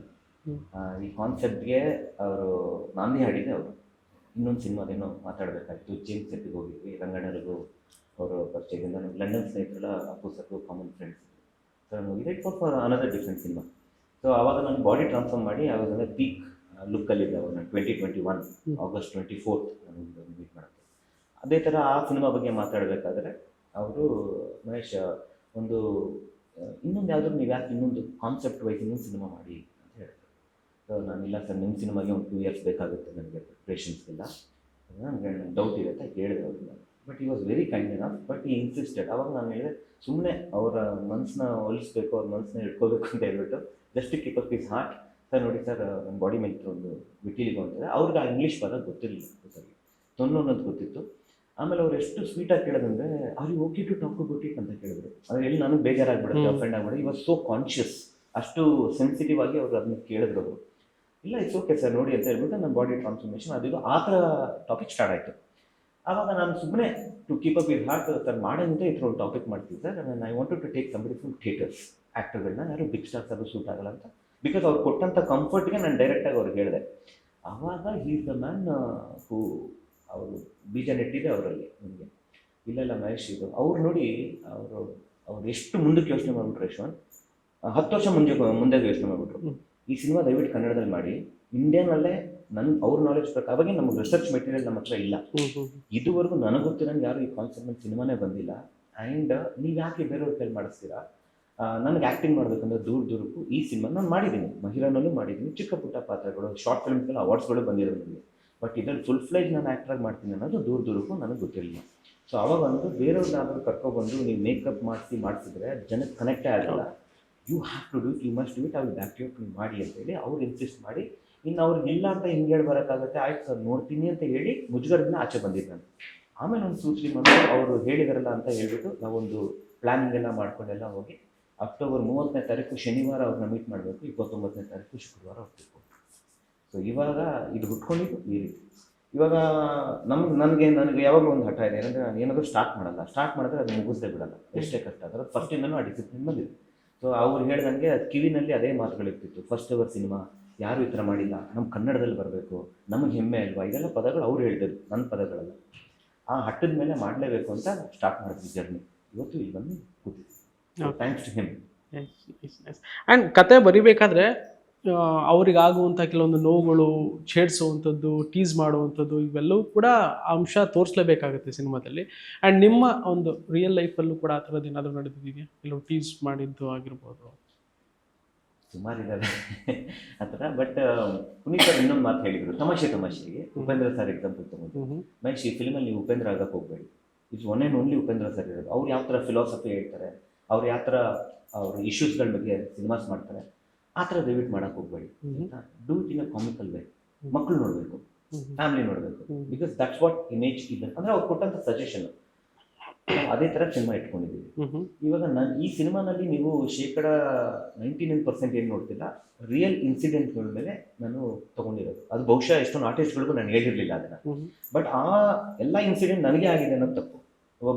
ಆ, ಈ ಕಾನ್ಸೆಪ್ಟ್ಗೆ ಅವರು ನಾಂದಿ ಹಾಡಿದೆ ಅವರು. ಇನ್ನೊಂದು ಸಿನಿಮಾದೇನೋ ಮಾತಾಡಬೇಕಾಗಿತ್ತು. ಜೇಮ್ಸ್ ಸೆಟ್ಟಿಗೆ ಹೋಗಿದ್ವಿ ರಂಗಣ್ಣರಿಗೂ ಅವರು ಪರಿಚಯದಿಂದ. ಲಂಡನ್ ಸ್ನೇಹಿತರೆಲ್ಲ ಅಪ್ಪು ಸರ್ಗೂ ಕಾಮನ್ ಫ್ರೆಂಡ್ಸ್ ಸೊ ಮುಗಿದ for for another different cinema so ಆವಾಗ ನಾನು ಬಾಡಿ ಟ್ರಾನ್ಸ್ಫಾರ್ಮ್ ಮಾಡಿ ಆವಾಗ ಪೀಕ್ ಲುಕ್ಕಲ್ಲಿದ್ದೆ ಅವಾಗ ನಾನು twenty twenty one. August twenty fourth ನಾನು ಮೀಟ್ ಮಾಡೋಕ್ಕೆ ಅದೇ ಥರ ಆ ಸಿನಿಮಾ ಬಗ್ಗೆ ಮಾತಾಡಬೇಕಾದ್ರೆ ಅವರು ಮಹೇಶ್ ಒಂದು ಇನ್ನೊಂದು ಯಾವ್ದಾದ್ರು ನೀವು ಯಾಕೆ ಇನ್ನೊಂದು ಕಾನ್ಸೆಪ್ಟ್ ವೈಸ್ ಇನ್ನೊಂದು ಸಿನಿಮಾ ಮಾಡಿ ಅಂತ ಹೇಳಿದ್ರು. ಸೊ ನಾನು ಇಲ್ಲ ಸರ್ ನಿಮ್ಮ ಸಿನಿಮಾಗೆ ಒಂದು ಟೂ ಇಯರ್ಸ್ ಬೇಕಾಗುತ್ತೆ ನನಗೆ ಪ್ರಿಪ್ರೇಷನ್ಸ್ಗೆಲ್ಲ ನನಗೆ ಡೌಟ್ ಇದೆ ಅಂತ ಹೇಳಿದೆ ಅವ್ರನ್ನ but he was very kind enough but he insisted ಅವಾಗ ನಾನು ಹೇಳಿದೆ ಸುಮ್ಮನೆ ಅವರ ಮನಸ್ಸನ್ನ ಒಲಿಸ್ಬೇಕು ಅವ್ರ ಮನಸ್ಸನ್ನ ಇಟ್ಕೋಬೇಕು ಅಂತ ಹೇಳ್ಬಿಟ್ಟು just keep up his heart sir ನೋಡಿ ಸರ್ ನನ್ನ ಬಾಡಿ ಮೇಲೆ ಒಂದು ವಿಟಿಲಿಗೋ ಅಂತಾರೆ ಅವ್ರಿಗೆ ಆ ಇಂಗ್ಲೀಷ್ ಪದ ಗೊತ್ತಿರಲಿಲ್ಲ ಗೊತ್ತಾಗಿ ತೊನ್ನು ಅನ್ನೋದು ಗೊತ್ತಿತ್ತು. ಆಮೇಲೆ ಅವ್ರು ಎಷ್ಟು ಸ್ವೀಟಾಗಿ ಕೇಳೋದಂದ್ರೆ ಅವ್ರಿಗೆ okay to talk about it ಅಂತ ಕೇಳಿದ್ರು. ಅದ್ರ ಎಲ್ಲಿ ನನಗೆ ಬೇಜಾರಾಗ್ಬಿಡುತ್ತೆ ಫ್ರೆಂಡ್ ಅಫೆಂಡ್ ಆಗ್ಬಿಡುತ್ತೆ. ಇವಾಗ ಸೋ ಕಾನ್ಷಿಯಸ್ ಅಷ್ಟು ಸೆನ್ಸಿಟಿವ್ ಆಗಿ ಅವ್ರು ಅದನ್ನ ಕೇಳಿದ್ರು ಅವರು. ಇಲ್ಲ ಇಟ್ಸ್ ಓಕೆ ಸರ್ ನೋಡಿ ಅಂತ ಹೇಳ್ಬಿಟ್ಟು ನನ್ನ ಬಾಡಿ ಟ್ರಾನ್ಸ್ಫಾರ್ಮೇಷನ್ ಅದು ಆ ಥರ ಟಾಪಿಕ್ ಸ್ಟಾರ್ಟ್ ಆಯಿತು. ಆವಾಗ ನಾನು ಸುಮ್ಮನೆ to keep up his heart sir ಮಾಡೋದಂತ ಈ ಥರ ಒಂದು ಟಾಪಿಕ್ ಮಾಡ್ತೀವಿ ಸರ್ ನಾನು I wanted to take somebody from theatres ಆ್ಯಕ್ಟರ್ಗಳನ್ನ ಯಾರು ಬಿಗ್ ಸ್ಟಾರ್ಸ್ ಅದು ಸೂಟ್ ಆಗಲ್ಲ ಅಂತ. ಬಿಕಾಸ್ ಅವ್ರು ಕೊಟ್ಟಂಥ ಕಂಫರ್ಟ್ಗೆ ನಾನು ಡೈರೆಕ್ಟಾಗಿ ಅವ್ರಿಗೆ ಹೇಳಿದೆ. ಆವಾಗ ಈಸ್ ದ ಮ್ಯಾನ್ ಹೂ ಅವರು ಬೀಜ ನೆಟ್ಟಿದೆ ಅವರಲ್ಲಿ ನಿಮಗೆ. ಇಲ್ಲ ಇಲ್ಲ ಮಹೇಶ್ ಇದು ಅವ್ರು ನೋಡಿ ಅವರು ಅವ್ರು ಎಷ್ಟು ಮುಂದಕ್ಕೆ ಯೋಚನೆ ಮಾಡಿಬಿಟ್ರು ಯಶವಂತ್. ಹತ್ತು ವರ್ಷ ಮುಂದೆ ಮುಂದೆ ಯೋಚನೆ ಮಾಡಿಬಿಟ್ರು. ಈ ಸಿನಿಮಾ ದಯವಿಟ್ಟು ಕನ್ನಡದಲ್ಲಿ ಮಾಡಿ. ಇಂಡಿಯಾನಲ್ಲೇ ನನ್ನ ಅವ್ರ ನಾಲೆಜ್ ಪ್ರಕಾರ ಅವಾಗ ನಮ್ಗೆ ರಿಸರ್ಚ್ ಮೆಟೀರಿಯಲ್ ನಮ್ಮ ಹತ್ರ ಇಲ್ಲ. ಇದುವರೆಗೂ ನನಗೆ ಗೊತ್ತಿರೋಂಗೆ ಯಾರು ಈ ಕಾನ್ಸೆಪ್ಟ್ ಸಿನಿಮಾನೇ ಬಂದಿಲ್ಲ. ಆ್ಯಂಡ್ ನೀವು ಯಾಕೆ ಬೇರೆಯವ್ರ ಕೈಲಿ ಮಾಡಿಸ್ತೀರಾ? ನನಗೆ ಆ್ಯಕ್ಟಿಂಗ್ ಮಾಡಬೇಕಂದ್ರೆ ದೂರ ದೂರಕ್ಕೂ ಈ ಸಿನಿಮಾ ನಾನು ಮಾಡಿದ್ದೀನಿ. ಮಹಿಳಾನಲ್ಲೂ ಮಾಡಿದ್ದೀನಿ ಚಿಕ್ಕ ಪುಟ್ಟ ಪಾತ್ರಗಳು ಶಾರ್ಟ್ ಫಿಲ್ಮ್ಗೆಲ್ಲ ಅವಾರ್ಡ್ಸ್ಗಳು ಬಂದಿರೋದು ನನಗೆ ಬಟ್ ಇದ್ರಲ್ಲಿ ಫುಲ್ ಫ್ಲೈಜ್ ನಾನು ಆ್ಯಕ್ಟ್ರಾಗಿ ಮಾಡ್ತೀನಿ ಅನ್ನೋದು ದೂರ ದೂರಕ್ಕೂ ನನಗೆ ಗೊತ್ತಿರಲಿಲ್ಲ. ಸೊ ಅವಾಗ ಒಂದು ಬೇರೆಯವ್ರನ್ನಾದ್ರೂ ಕರ್ಕೊಬಂದು ನೀವು ಮೇಕಪ್ ಮಾಡಿಸಿ ಮಾಡಿಸಿದ್ರೆ ಜನಕ್ಕೆ ಕನೆಕ್ಟೇ ಆಗಲ್ಲ. You have to do you must do it ಅವ್ರು ಬ್ಯಾಕ್ ಯು ಮಾಡಿ ಅಂತೇಳಿ ಅವ್ರು ಇನ್ಸಿಸ್ಟ್ ಮಾಡಿ ಇನ್ನು ಅವ್ರಿಗೆ ಇಲ್ಲ ಅಂತ ಹಿಂಗೆ ಹೇಳಿ ಬರೋಕ್ಕಾಗುತ್ತೆ ಆಯ್ತು ಸರ್ ನೋಡ್ತೀನಿ ಅಂತ ಹೇಳಿ ಮುಜುಗರದಿಂದ ಆಚೆ ಬಂದಿದ್ದೆ ನಾನು. ಆಮೇಲೆ ಒಂದು ಸೂಚನೆ ಮಾಡಿ ಅವರು ಹೇಳಿದಾರಲ್ಲ ಅಂತ ಹೇಳ್ಬಿಟ್ಟು ನಾವೊಂದು ಪ್ಲ್ಯಾನಿಂಗ್ ಎಲ್ಲ ಮಾಡಿಕೊಂಡೆಲ್ಲ ಹೋಗಿ ಅಕ್ಟೋಬರ್ ಮೂವತ್ತನೇ ತಾರೀಕು ಶನಿವಾರ ಅವ್ರನ್ನ ಮೀಟ್ ಮಾಡಬೇಕು, ಇಪ್ಪತ್ತೊಂಬತ್ತನೇ ತಾರೀಕು ಶುಕ್ರವಾರ ಹೋಗ್ಬೇಕು ಸೊ ಇವಾಗ ಇದು ಹುಟ್ಕೊಂಡಿದ್ದು ಈ ರೀತಿ. ಇವಾಗ ನಮ್ಗೆ ನನಗೆ ನನಗೆ ಯಾವಾಗಲೂ ಒಂದು ಹಠ ಇದೆ, ಏನಂದರೆ ನಾನು ಏನಾದರೂ ಸ್ಟಾರ್ಟ್ ಮಾಡಲ್ಲ. ಸ್ಟಾರ್ಟ್ ಮಾಡಿದ್ರೆ ಅದು ಮುಗಿಸ್ದೇ ಬಿಡಲ್ಲ. ಎಷ್ಟೇ ಕಷ್ಟ ಆದರೆ ಫಸ್ಟಿಂದನೂ ಆ ಡಿಸಿಪ್ಲಿನ್ ಬಂದಿದೆ. ಸೊ ಅವ್ರು ಹೇಳ್ದಂಗೆ ಅದು ಕಿವಿನಲ್ಲಿ ಅದೇ ಮಾತುಗಳಿರ್ತಿತ್ತು ಫಸ್ಟ್ ಅವರ್ ಸಿನಿಮಾ ಯಾರು ಈ ಥರ ಮಾಡಿಲ್ಲ? ನಮ್ಮ ಕನ್ನಡದಲ್ಲಿ ಬರಬೇಕು. ನಮಗೆ ಹೆಮ್ಮೆ ಅಲ್ವಾ? ಇದೆಲ್ಲ ಪದಗಳು ಅವ್ರು ಹೇಳ್ತಿದ್ರು ನನ್ನ ಪದಗಳಲ್ಲ. ಆ ಹಟ್ಟದ ಮೇಲೆ ಮಾಡಲೇಬೇಕು ಅಂತ ಸ್ಟಾರ್ಟ್ ಮಾಡಿದ್ವಿ ಜರ್ನಿ ಇವತ್ತು ಇಲ್ಲಿ ಬಂದು ಕೂತಿದ್ವಿ. ಥ್ಯಾಂಕ್ಸ್ ಟು ಹಿಮ್ ಆ್ಯಂಡ್ ಕತೆ ಬರಿಬೇಕಾದ್ರೆ ಅವ್ರಿಗಾಗುವಂಥ ಕೆಲವೊಂದು ನೋವುಗಳು ಛೇಡಿಸುವಂಥದ್ದು ಟೀಸ್ ಮಾಡುವಂಥದ್ದು ಇವೆಲ್ಲವೂ ಕೂಡ ಅಂಶ ತೋರಿಸ್ಲೇಬೇಕಾಗುತ್ತೆ ಸಿನಿಮಾದಲ್ಲಿ. ಆ್ಯಂಡ್ ನಿಮ್ಮ ಒಂದು ರಿಯಲ್ ಲೈಫಲ್ಲೂ ಕೂಡ ಆ ಥರದ್ದು ಏನಾದರೂ ನಡೆದಿದೆಯಾ? ಕೆಲವು ಟೀಸ್ ಮಾಡಿದ್ದು ಆಗಿರ್ಬೋದು. ಸುಮಾರಿದ್ದಾರೆ ಆ ಥರ ಬಟ್ ಪುನೀತ್ ಸರ್ ಇನ್ನೊಂದು ಮಾತು ಹೇಳಿದರು. ತಮಾಷೆ ತಮಾಷೆಗೆ. ಉಪೇಂದ್ರ ಸರ್ ಎಕ್ಸಾಂಪಲ್ ತಗೊಂಡು. ಮಹೇಶ್ ಈ ಫಿಲ್ಮಲ್ಲಿ ನೀವು ಉಪೇಂದ್ರ ಆಗಕ್ಕೆ ಹೋಗಬೇಡಿ. It's one and only Upendra sir ಇರೋದು. ಅವ್ರು ಯಾವ ಥರ ಫಿಲಾಸಫಿ ಹೇಳ್ತಾರೆ? ಅವ್ರು ಯಾವ ಥರ ಅವ್ರ ಇಶ್ಯೂಸ್ಗಳ ಬಗ್ಗೆ ಸಿನಿಮಾಸ್ ಮಾಡ್ತಾರೆ ಆ ಥರ ದಯವಿಟ್ ಮಾಡಕ್ಕೆ ಹೋಗಬೇಡಿ. Do it in a comical way. ಮಕ್ಕಳು ನೋಡಬೇಕು ಫ್ಯಾಮಿಲಿ ನೋಡಬೇಕು. ಬಿಕಾಸ್ ದಟ್ಸ್ ವಾಟ್ ಇಮೇಜ್ ಇದೆ. ಅಂದರೆ ಅವ್ರು ಕೊಟ್ಟಂಥ ಸಜೆಷನ್ ಅದೇ ಥರ ಸಿನಿಮಾ ಇಟ್ಕೊಂಡಿದ್ದೀವಿ. ಇವಾಗ ನಾನು ಈ ಸಿನಿಮಾನಲ್ಲಿ ನೀವು ಶೇಕಡ ನೈಂಟಿ ನೈನ್ ಪರ್ಸೆಂಟ್ ಏನು ನೋಡ್ತಿಲ್ಲ ರಿಯಲ್ ಇನ್ಸಿಡೆಂಟ್ಗಳ ಮೇಲೆ ನಾನು ತಗೊಂಡಿರೋದು. ಅದು ಬಹುಶಃ ಎಷ್ಟೊಂದು ಆರ್ಟಿಸ್ಟ್ಗಳಿಗೂ ನಾನು ಹೇಳಿರಲಿಲ್ಲ ಅದನ್ನು. ಬಟ್ ಆ ಎಲ್ಲ ಇನ್ಸಿಡೆಂಟ್ ನನಗೆ ಆಗಿದೆ ಅನ್ನೋದು ತಪ್ಪು.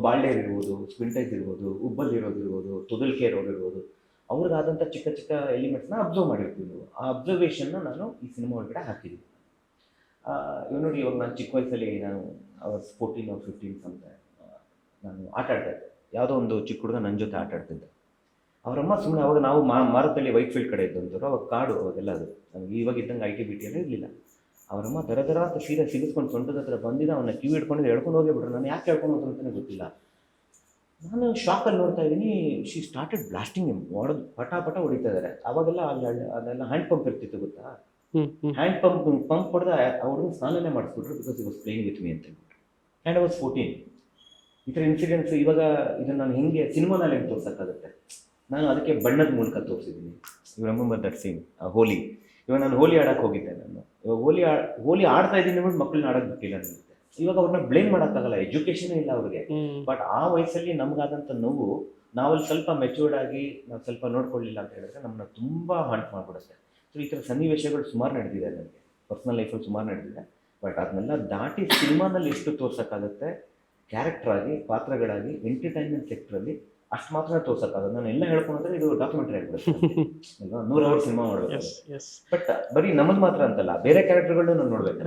ಬಾಲ್ಡೇರ್ ಇರ್ಬೋದು ಸ್ಪಿಂಟೈಸ್ ಇರ್ಬೋದು ಉಬ್ಬಲ್ ಇರೋದು ಇರ್ಬೋದು ತೊದಲ್ಕೆ ಇರೋದಿರ್ಬೋದು ಅವ್ರಿಗಾದಂಥ ಚಿಕ್ಕ ಚಿಕ್ಕ ಎಲಿಮೆಂಟ್ಸ್ನ ಅಬ್ಸರ್ವ್ ಮಾಡಿರ್ತೀವಿ ನೀವು. ಆ ಅಬ್ಸರ್ವೇಷನ್ನ ನಾನು ಈ ಸಿನಿಮಾ ಒಳಗಡೆ ಹಾಕಿದ್ದೀನಿ ಇವ್ ನೋಡಿ ಇವಾಗ ನಾನು ಚಿಕ್ಕ ವಯಸ್ಸಲ್ಲಿ ನಾನು ಅವರ್ಸ್ ಫೋರ್ಟೀನ್ ಅವ್ರ ಫಿಫ್ಟೀನ್ ಅಂತ ನಾನು ಆಟ ಆಡ್ತಾ ಇದ್ದೆ. ಯಾವುದೋ ಒಂದು ಚಿಕ್ಕ ಹುಡುಗ ನನ್ನ ಜೊತೆ ಆಟ ಆಡ್ತಿದ್ದೆ. ಅವರಮ್ಮ ಸುಮ್ಮನೆ ಅವಾಗ ನಾವು ಮಾ ವೈಟ್ ಫೀಲ್ಡ್ ಕಡೆ ಇದ್ದಂಥವ್ರು ಅವಾಗ ಕಾಡು, ಅವಾಗೆಲ್ಲ ಅದು. ನಮಗೆ ಇವಾಗ ಇದ್ದಂಗೆ ಐ ಟಿ ಬಿ ಟಿ ಎಲ್ಲ ಇರಲಿಲ್ಲ. ಅವರಮ್ಮ ದರ ದರ ಅಂತ ಸೀರೆ ಸಿಗಿಸ್ಕೊಂಡು ಸೊಂಟದ ಹತ್ರ ಬಂದಿದ್ದ ಅವನ್ನ ಕಿವಿ ಹಿಡ್ಕೊಂಡು ಎಳ್ಕೊಂಡು ಹೋಗಿಬಿಟ್ರು. ನಾನು ಯಾಕೆ ಹೇಳ್ಕೊಂಡು ಹೋದ್ರು ಅಂತಲೇ ಗೊತ್ತಿಲ್ಲ. ನಾನು ಶಾಕಲ್ಲಿ ನೋಡ್ತಾ ಇದ್ದೀನಿ ಶಿ ಸ್ಟಾರ್ಟೆಡ್ ಬ್ಲಾಸ್ಟಿಂಗ್ ಹೊಡೆದು ಪಟ ಪಟ ಹೊಡಿತಾ ಇದ್ದಾರೆ ಅವಾಗೆಲ್ಲ ಅಲ್ಲಿ ಅದೆಲ್ಲ ಹ್ಯಾಂಡ್ ಪಂಪ್ ಇರ್ತಿತ್ತು ಗೊತ್ತಾ? ಹ್ಯಾಂಡ್ ಪಂಪ್ ಪಂಪ್ ಹೊಡೆದ ಅವ್ರನ್ನ ಸ್ನಾನನೇ ಮಾಡಿಸ್ಬಿಟ್ರು because he was playing with me ಅಂತ ಹೇಳ್ಬಿಟ್ಟು ಆ್ಯಂಡ್ ವಾಸ್ ಫೋರ್ಟೀನ್ ಈ ಥರ ಇನ್ಸಿಡೆಂಟ್ಸ್ ಇವಾಗ ಇದನ್ನು ನಾನು ಹಿಂಗೆ ಸಿನಿಮಾನಲ್ಲಿ ಹೆಂಗೆ ತೋರ್ಸೋಕ್ಕಾಗುತ್ತೆ? ನಾನು ಅದಕ್ಕೆ ಬಣ್ಣದ ಮೂಲಕ ತೋರಿಸಿದ್ದೀನಿ. You remember that scene Holi. ಇವಾಗ ನಾನು ಹೋಲಿ ಆಡಕ್ಕೆ ಹೋಗಿದ್ದೆ ನಾನು. ಇವಾಗ ಹೋಲಿ ಆ ಹೋಲಿ ಆಡ್ತಾ ಇದ್ದೀನಿ ಅಂದ್ಬಿಟ್ಟು ಮಕ್ಕಳನ್ನ ಆಡೋಕೆ ಬಿಟ್ಟಿಲ್ಲ ಅನ್ಸುತ್ತೆ ಇವಾಗ ಅವ್ರನ್ನ ಬ್ಲೇಮ್ ಮಾಡೋಕ್ಕಾಗಲ್ಲ ಎಜುಕೇಶನ್ ಇಲ್ಲ ಅವ್ರಿಗೆ. ಬಟ್ ಆ ವಯಸ್ಸಲ್ಲಿ ನಮಗಾದಂಥ ನೋವು ನಾವಲ್ಲಿ ಸ್ವಲ್ಪ ಮೆಚೂರ್ಡ್ ಆಗಿ ನಾವು ಸ್ವಲ್ಪ ನೋಡ್ಕೊಳ್ಳಿಲ್ಲ ಅಂತ ಹೇಳಿದ್ರೆ ನಮ್ಮನ್ನ ತುಂಬ ಹಾಂಟ್ ಮಾಡಿಬಿಡುತ್ತೆ. ಸೊ ಈ ಥರ ಸನ್ನಿವೇಶಗಳು ಸುಮಾರು ನಡೆದಿದೆ ನನಗೆ. ಪರ್ಸ್ನಲ್ ಲೈಫಲ್ಲಿ ಸುಮಾರು ನಡೆದಿದೆ. ಬಟ್ ಅದನ್ನೆಲ್ಲ ದಾಟಿ ಸಿನಿಮಾನಲ್ಲಿ ಎಷ್ಟು ತೋರ್ಸೋಕ್ಕಾಗುತ್ತೆ ಕ್ಯಾರೆಕ್ಟರ್ ಆಗಿ ಪಾತ್ರಗಳಾಗಿ ಎಂಟರ್ಟೈನ್ಮೆಂಟ್ ಸೆಕ್ಟ್ರಲ್ಲಿ ಅಷ್ಟು ಮಾತ್ರ ತೋರ್ಸೋಕ್ಕಾಗತ್ತೆ ನಾನು ಎಲ್ಲ ಹೇಳ್ಕೊಂಡ್ರೆ ಇದು ಡಾಕ್ಯುಮೆಂಟರಿ ಆಗ್ಬಿಡುತ್ತೆ. ನೂರು ಅವರ್ ಸಿನಿಮಾ ಮಾಡಬೇಕು ಎಸ್ ಬಟ್ ಬರೀ ನಮ್ಮದು ಮಾತ್ರ ಅಂತಲ್ಲ ಬೇರೆ ಕ್ಯಾರೆಕ್ಟರ್ಗಳನ್ನ ನಾನು ನೋಡ್ಬೇಕು.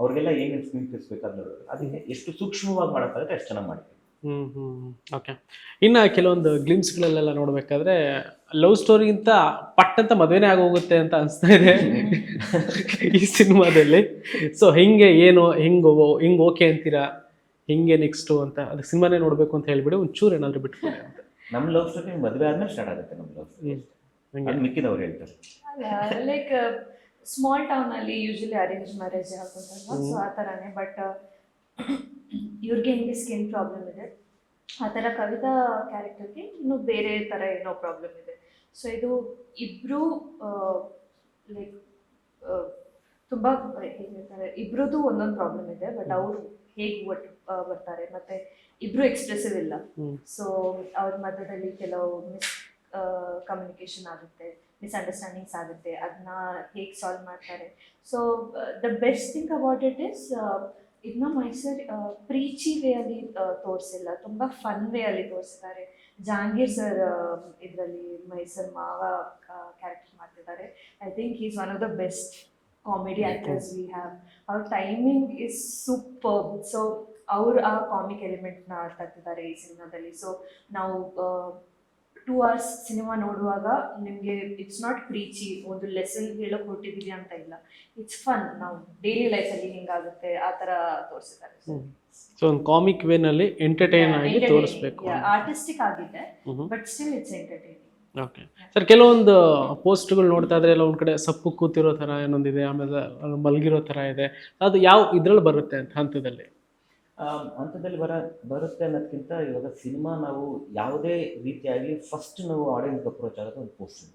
ಅವ್ರಿಗೆಲ್ಲ ಏನೇನು ಸ್ಕ್ರೀನ್ ಬೇಕಾದ್ರೆ ನೋಡ್ಬೇಕು. ಅದಕ್ಕೆ ಎಷ್ಟು ಸೂಕ್ಷ್ಮವಾಗಿ ಮಾಡೋಕ್ಕಾಗುತ್ತೆ ಅಷ್ಟು ಚೆನ್ನಾಗಿ ಮಾಡಿ ಹ್ಮ್ ಹ್ಮ್ ಓಕೆ ಇನ್ನು ಕೆಲವೊಂದು ಗ್ಲಿಮ್ಸ್ಗಳಲ್ಲೆಲ್ಲ ನೋಡ್ಬೇಕಾದ್ರೆ ಲವ್ ಸ್ಟೋರಿಗಿಂತ ಪಟ್ಟಂತ ಮದುವೆನೇ ಆಗೋಗುತ್ತೆ ಅಂತ ಅನಿಸ್ತಾ ಇದೆ. ಈ ಸಿನಿಮಾದಲ್ಲಿ. ಸೊ ಹಿಂಗೆ ಏನು ಹೆಂಗೆ ಹಿಂಗೆ ಓಕೆ ಅಂತೀರಾ? ಹಿಂಗೆ ನೆಕ್ಸ್ಟು ಅಂತ ಅದಕ್ಕೆ ಸಿನಿಮಾನೇ ನೋಡಬೇಕು ಅಂತ ಹೇಳ್ಬಿಡಿ. ಒಂಚೂರು ಏನಾದರೂ ಬಿಟ್ಕೊಡಿ ಅಂತ. ನಮ್ಮ ಲವ್ ಸ್ಟೋರಿ ಮದುವೆ ಆದ್ಮೇಲೆ ಸ್ಟಾರ್ಟ್ ಆಗುತ್ತೆ ನಮ್ಮ ಲವ್ ಸ್ಟೋರಿ ಮಿಕ್ಕಿದವ್ರು ಹೇಳ್ತಾರೆ. ಲೈಕ್ ಸ್ಮಾಲ್ ಟೌನ್ ಅಲ್ಲಿ ಯೂಶಲಿ ಅರೇಂಜ್ ಮ್ಯಾರೇಜ್ ಹಾಕೋತಲ್ವಾ ಸೊ ಆ ಥರನೇ ಬಟ್ ಇವ್ರಿಗೆ ಹೆಂಗೆ ಸ್ಕಿನ್ ಪ್ರಾಬ್ಲಮ್ ಇದೆ? ಆ ಥರ ಕವಿತಾ ಕ್ಯಾರೆಕ್ಟರ್ಗೆ ಇನ್ನು ಬೇರೆ ಥರ ಏನೋ ಪ್ರಾಬ್ಲಮ್ ಇದೆ. ಸೊ ಇದು ಇಬ್ಬರು ಲೈಕ್ ತುಂಬ ಹೇಗೆ ಹೇಳ್ತಾರೆ? ಇಬ್ರದ್ದು ಒಂದೊಂದು ಪ್ರಾಬ್ಲಮ್ ಇದೆ. ಬಟ್ ಅವರು ಹೇಗೆ ಒಟ್ಟು ಬರ್ತಾರೆ? ಮತ್ತೆ ಇಬ್ರು ಎಕ್ಸ್ಪ್ರೆಸಿವ್ ಇಲ್ಲ. ಸೊ ಅವ್ರ ಮಧ್ಯದಲ್ಲಿ ಕೆಲವು ಮಿಸ್ ಕಮ್ಯುನಿಕೇಶನ್ ಆಗುತ್ತೆ ಮಿಸ್ಅಂಡರ್ಸ್ಟ್ಯಾಂಡಿಂಗ್ಸ್ ಆಗುತ್ತೆ ಅದನ್ನ ಹೇಗೆ ಸಾಲ್ವ್ ಮಾಡ್ತಾರೆ. So the best thing about it is ಇದನ್ನ ಮೈಸೂರು ಪ್ರೀಚಿ ವೇ ಅಲ್ಲಿ ತೋರಿಸಿಲ್ಲ. ತುಂಬ ಫನ್ ವೇ ಅಲ್ಲಿ ತೋರಿಸಿದ್ದಾರೆ. ಜಹಾಂಗೀರ್ ಸರ್ ಇದರಲ್ಲಿ ಮೈಸೂರು ಮಾವ ಕ್ಯಾರೆಕ್ಟರ್ ಮಾಡ್ತಿದ್ದಾರೆ. I think is one of the best comedy actors we have ಅವ್ರ ಟೈಮಿಂಗ್ ಇಸ್ ಸೂಪರ್ ಸೊ ಅವ್ರು ಆ ಕಾಮಿಕ್ ಎಲಿಮೆಂಟ್ನ ತಂದಿದ್ದಾರೆ ಈ ಸಿನಿಮಾದಲ್ಲಿ. ಸೊ ನಾವು ಟೂ ಅವರ್ಸ್ ಸಿನಿಮಾ ನೋಡುವಾಗ ನಿಮಗೆ ಇಟ್ಸ್ ನಾಟ್ ಪ್ರೀಚಿ ಒಂದು ಲೆಸನ್ ಹೇಳೋಕೆ ಹೊರಟಿದ್ದೀವಿ ಅಂತ ಇಲ್ಲ. ಇಟ್ಸ್ ಫನ್ ನಾವು ಡೈಲಿ ಲೈಫಲ್ಲಿ ಹಿಂಗಾಗುತ್ತೆ ಆ ಥರ ತೋರಿಸಿದ್ದಾರೆ. ಸೊ ಒಂದು ಕಾಮಿಕ್ ವೇನಲ್ಲಿ ಎಂಟರ್ಟೈನ್ ಆಗಿ ತೋರಿಸ್ಬೇಕು ಆರ್ಟಿಸ್ಟಿಕ್ ಆಗಿದೆ but still it's entertaining okay sir ಕೆಲವೊಂದು ಪೋಸ್ಟ್ಗಳು ನೋಡ್ತಾ ಇದ್ರೆ ಎಲ್ಲ ಒಂದು ಕಡೆ ಸಪ್ಪು ಕೂತಿರೋ ಥರ ಏನೊಂದಿದೆ ಆಮೇಲೆ ಮಲಗಿರೋ ಥರ ಇದೆ. ಅದು ಯಾವ ಇದ್ರಲ್ಲಿ ಬರುತ್ತೆ ಅಂತ ಹಂತದಲ್ಲಿ? ಹಂತದಲ್ಲಿ ಬರ ಬರುತ್ತೆ ಅನ್ನೋದಕ್ಕಿಂತ ಇವಾಗ ಸಿನಿಮಾ ನಾವು ಯಾವುದೇ ರೀತಿಯಾಗಿ ಫಸ್ಟ್ ನಾವು ಆಡಿಯನ್ಸ್ ಅಪ್ರೋಚ್ ಆಗೋದು ಒಂದು ಪೋಸ್ಟಿಂದ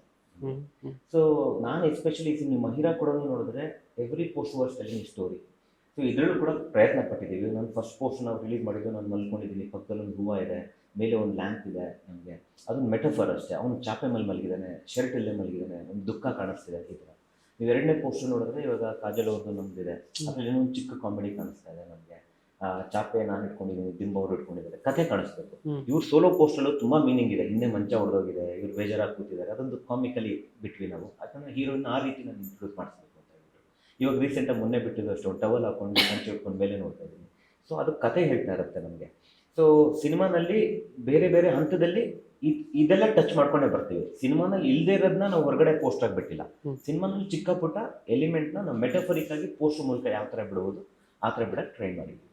ಸೊ ನಾನು ಎಸ್ಪೆಷಲಿ ಸಿನಿ ಮಹಿರಾ ಕೂಡ ನೋಡಿದ್ರೆ every post was telling story so ಇದರಲ್ಲೂ ಕೂಡ ಪ್ರಯತ್ನ ಪಟ್ಟಿದ್ದೀವಿ ನಾನು ಫಸ್ಟ್ ಪೋಸ್ಟ್ ನಾವು ರಿಲೀಸ್ ಮಾಡಿದ್ದು ನಾನು ಮಲ್ಕೊಂಡಿದ್ದೀನಿ. ಪಕ್ಕದಲ್ಲಿ ಒಂದು ಹೂವು ಇದೆ. ಮೇಲೆ ಒಂದು ಲ್ಯಾಂಪ್ ಇದೆ ನಮಗೆ. ಅದೊಂದು ಮೆಟಫರ್ ಅಷ್ಟೇ. ಅವನು ಚಾಪೆ ಮೇಲೆ ಮಲಗಿದ್ದಾನೆ. ಶರ್ಟ್ ಇಲ್ಲೇ ಮಲಗಿದ್ದಾನೆ. ಒಂದು ದುಃಖ ಕಾಣಿಸ್ತಿದೆ ಈ ಥರ. ನೀವು ಎರಡನೇ ಪೋಸ್ಟ್ ನೋಡಿದ್ರೆ ಇವಾಗ ಕಾಜಲ್ ಅವ್ರದ್ದು ನಮ್ದಿದೆ. ಅದರಲ್ಲಿ ಒಂದು ಚಿಕ್ಕ ಕಾಮಿಡಿ ಕಾಣಿಸ್ತಾ ಇದೆ ನಮಗೆ. ಚಾಪೆ ನಾನು ಇಟ್ಕೊಂಡಿದ್ದೀನಿ ಬಿಂಬ ಅವರು ಇಟ್ಕೊಂಡಿದ್ದಾರೆ. ಕಥೆ ಕಾಣಿಸ್ಬೇಕು. ಇವ್ರ ಸೋಲೋ ಪೋಸ್ಟಲ್ಲೂ ತುಂಬಾ ಮೀನಿಂಗ್ ಇದೆ. ಹಿಂದೆ ಮಂಚ ಹೊಡೆದೋಗಿದೆ ಇವ್ರು ಬೇಜಾರಾಗಿ ಕೂತಿದ್ದಾರೆ. ಅದೊಂದು ಕಾಮಿಕಲಿ ಬಿಟ್ವಿ ನಾವು. ಅದನ್ನು ಹೀರೋಯಿನ್ ಆ ರೀತಿ ನಾನು ಇಂಟ್ರೊಡ್ಯೂಸ್ ಮಾಡಿಸ್ಬೇಕು ಅಂತ ಹೇಳ್ಬಿಟ್ಟು. ಇವಾಗ ರೀಸೆಂಟಾಗಿ ಮೊನ್ನೆ ಬಿಟ್ಟಿದ್ದು ಅಷ್ಟು ಟವಲ್ ಹಾಕೊಂಡು ಮಂಚ ಇಟ್ಕೊಂಡು ಮೇಲೆ ನೋಡ್ತಾ ಇದ್ದೀನಿ. ಸೊ ಅದು ಕತೆ ಹೇಳ್ತಾ ಇರುತ್ತೆ ನಮಗೆ. ಸೊ ಸಿನಿಮಾನಲ್ಲಿ ಬೇರೆ ಬೇರೆ ಹಂತದಲ್ಲಿ ಇದೆಲ್ಲ ಟಚ್ ಮಾಡ್ಕೊಂಡೇ ಬರ್ತೀವಿ. ಸಿನಿಮಾನಲ್ಲಿ ಇಲ್ಲದೇ ಇರೋದನ್ನ ನಾವು ಹೊರಗಡೆ ಪೋಸ್ಟ್ ಆಗಿಬಿಟ್ಟಿಲ್ಲ. ಸಿನಿಮಾನಲ್ಲಿ ಚಿಕ್ಕ ಪುಟ್ಟ ಎಲಿಮೆಂಟ್ನ ನಾವು ಮೆಟಫರಿಕ್ ಆಗಿ ಪೋಸ್ಟ್ ಮೂಲಕ ಯಾವ ಥರ ಬಿಡ್ಬೋದು ಆ ಥರ ಬಿಡಕ್ಕೆ ಟ್ರೈ ಮಾಡಿದ್ವಿ.